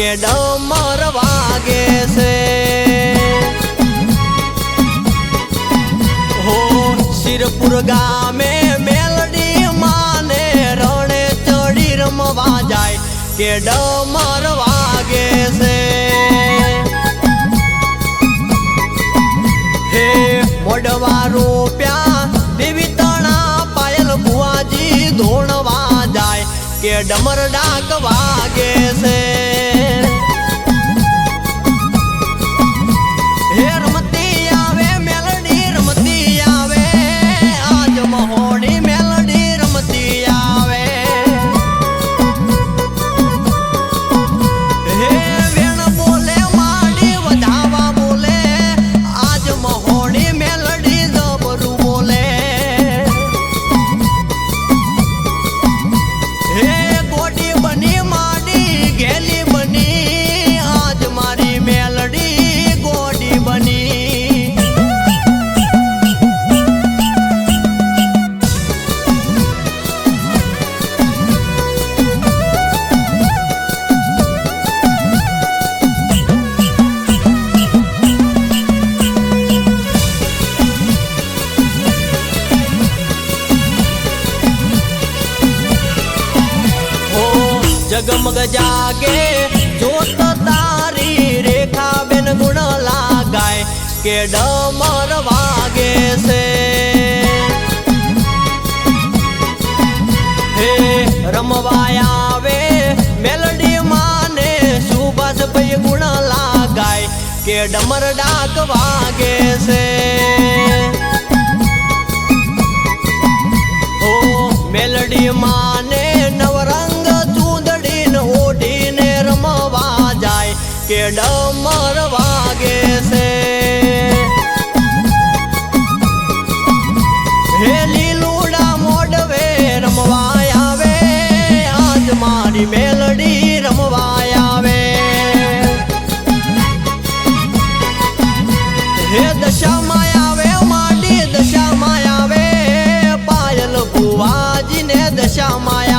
કે ડમર વાગે છે. હો શિરપુર ગામે મેલડી માને રણે ચડી રમવા જાય. કે ડમર વાગે છે. હે મોડવા રૂપ્યા દેવી તણા પાયલ બુઆજી ધોણવા જાય. કે ડમર ડાક વાગે છે. જગમગ જાગે. જોત તારી રેખા બેન ગુણ લાગાય કે ડમર વાગે છે. હે, રમવાય આવે, મેલડી માને સુભાષ ભાઈ ગુણ લાગાય કે ડમર ડાક વાગે છે. મેલડી માને નવરંગ કે ડમર વાગે છે? હે લીલુડા મોડવે રમવા આવે, આજ મારી મેલડી રમવા આવે. હે દશામાં આવે માડી દશામાં આવે, પાયલ બુવાજીને દશામાં